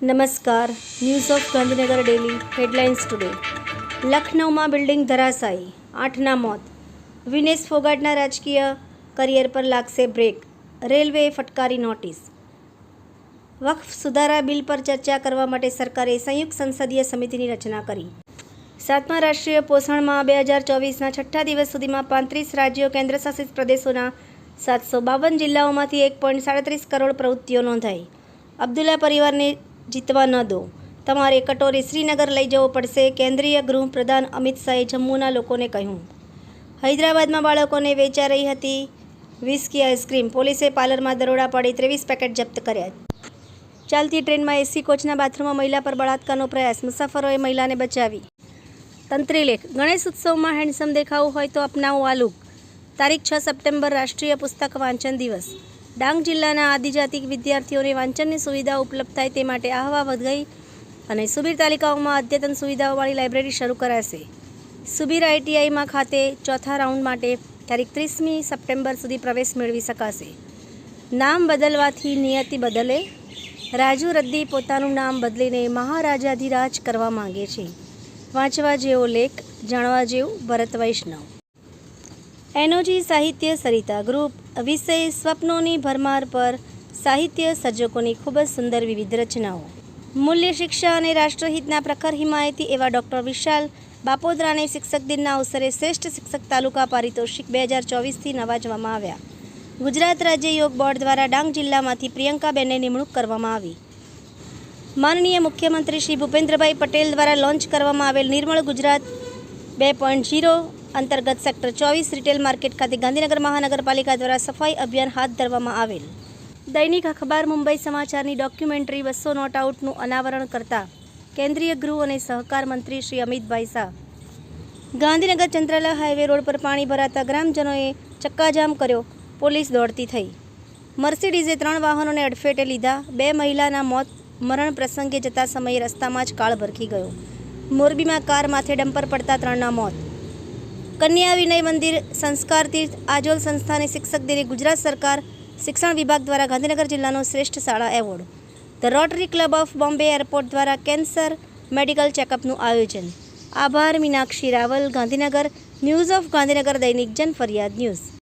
નમસ્કાર. News of Gandhinagar daily headlines today લખનૌમાં building ધરાશાયી. આઠના મોત. વિનેશ ફોગાટના રાજકીય કરિયર પર લાગશે બ્રેક રેલવેએ ફટકારી નોટિસ વક્ફ સુધારા બિલ પર ચર્ચા કરવા માટે સરકારે સંયુક્ત સંસદીય સમિતિની રચના કરી. સાતમા રાષ્ટ્રીય પોષણમાં બે હજાર ચોવીસના છઠ્ઠા દિવસ સુધીમાં પાંત્રીસ રાજ્યો કેન્દ્રશાસિત પ્રદેશોના સાતસો બાવન જિલ્લાઓમાંથી એક પોઈન્ટ સાડત્રીસ કરોડ પ્રવૃત્તિઓ નોંધાઈ. અબ્દુલ્લા પરિવારને જીતવા ન દો. તમારે કટોરી શ્રીનગર લઈ જવો પડશે, કેન્દ્રીય ગૃહપ્રધાન અમિત શાહે જમ્મુના લોકોને કહ્યું. હૈદરાબાદમાં બાળકોને વેચા રહી હતી વિસ્કી આઈસ્ક્રીમ. પોલીસે પાર્લરમાં દરોડા પાડી ત્રેવીસ પેકેટ જપ્ત કર્યા. ચાલતી ટ્રેનમાં એસી કોચના બાથરૂમમાં મહિલા પર બળાત્કારનો પ્રયાસ. મુસાફરોએ મહિલાને બચાવી. તંત્રીલેખ ગણેશ ઉત્સવમાં હેન્ડસમ દેખાવું હોય તો અપનાવો આ લુક. તારીખ છ સપ્ટેમ્બર, રાષ્ટ્રીય પુસ્તક વાંચન દિવસ. ડાંગ જિલ્લાના આદિજાતિ વિદ્યાર્થીઓને વાંચનની સુવિધા ઉપલબ્ધ થાય તે માટે આહવા વધગઈ અને સુબીર તાલુકાઓમાં અદ્યતન સુવિધાઓવાળી લાઇબ્રેરી શરૂ કરાશે. સુબીર આઈટીઆઈમાં ખાતે ચોથા રાઉન્ડ માટે તારીખ ત્રીસમી સપ્ટેમ્બર સુધી પ્રવેશ મેળવી શકાશે. નામ બદલવાથી નિયતિ બદલે, રાજુ રદ્દી પોતાનું નામ બદલીને મહારાજાધિરાજ કરવા માંગે છે. વાંચવા જેવો લેખ, જાણવા જેવું ભરત વૈષ્ણવ. એનોજી સાહિત્ય સરિતા ગ્રુપ વિષય સ્વપ્નોની ભરમાર પર સાહિત્ય સર્જકોની ખૂબ જ સુંદર વિવિધ રચનાઓ. મૂલ્ય શિક્ષા અને રાષ્ટ્રહિતના પ્રખર હિમાયતી એવા ડૉક્ટર વિશાલ બાપોદરાને શિક્ષક દિનના અવસરે શ્રેષ્ઠ શિક્ષક તાલુકા પારિતોષિક બે હજાર ચોવીસથી નવાજવામાં આવ્યા. ગુજરાત રાજ્ય યોગ બોર્ડ દ્વારા ડાંગ જિલ્લામાંથી પ્રિયંકાબેનને નિમણૂક કરવામાં આવી. માનનીય મુખ્યમંત્રી શ્રી ભૂપેન્દ્રભાઈ પટેલ દ્વારા લોન્ચ કરવામાં આવેલ નિર્મળ ગુજરાત બે પોઈન્ટ જીરો અંતર્ગત સેક્ટર ચોવીસ રિટેલ માર્કેટ ખાતે ગાંધીનગર મહાનગરપાલિકા દ્વારા સફાઈ અભિયાન હાથ ધરવામાં આવેલ. દૈનિક અખબાર મુંબઈ સમાચારની ડોક્યુમેન્ટરી બસો નોટ આઉટનું અનાવરણ કરતા કેન્દ્રીય ગૃહ અને સહકાર મંત્રી શ્રી અમિતભાઈ શાહ. ગાંધીનગર ચંદ્રાલા હાઈવે રોડ પર પાણી ભરાતા ગ્રામજનોએ ચક્કાજામ કર્યો. પોલીસ દોડતી થઈ. મર્સિડીઝે ત્રણ વાહનોને અડફેટે લીધા. બે મહિલાના મોત, મરણ પ્રસંગે જતા સમયે રસ્તામાં જ કાળ ભરખી ગયો. મોરબીમાં કાર માથે ડમ્પર પડતા ત્રણના મોત. કન્યા વિનય મંદિર, સંસ્કાર તીર્થ, આજોલ સંસ્થાની શિક્ષક દિને ગુજરાત સરકાર, શિક્ષણ વિભાગ દ્વારા ગાંધીનગર જિલ્લાનો શ્રેષ્ઠ શાળા award. The Rotary club of Bombay airport દ્વારા કેન્સર મેડિકલ ચેકઅપનું આયોજન. આભાર, મીનાક્ષી રાવલ, ગાંધીનગર, ન્યૂઝ ઓફ ગાંધીનગર દૈનિક જન ફરિયાદ ન્યૂઝ.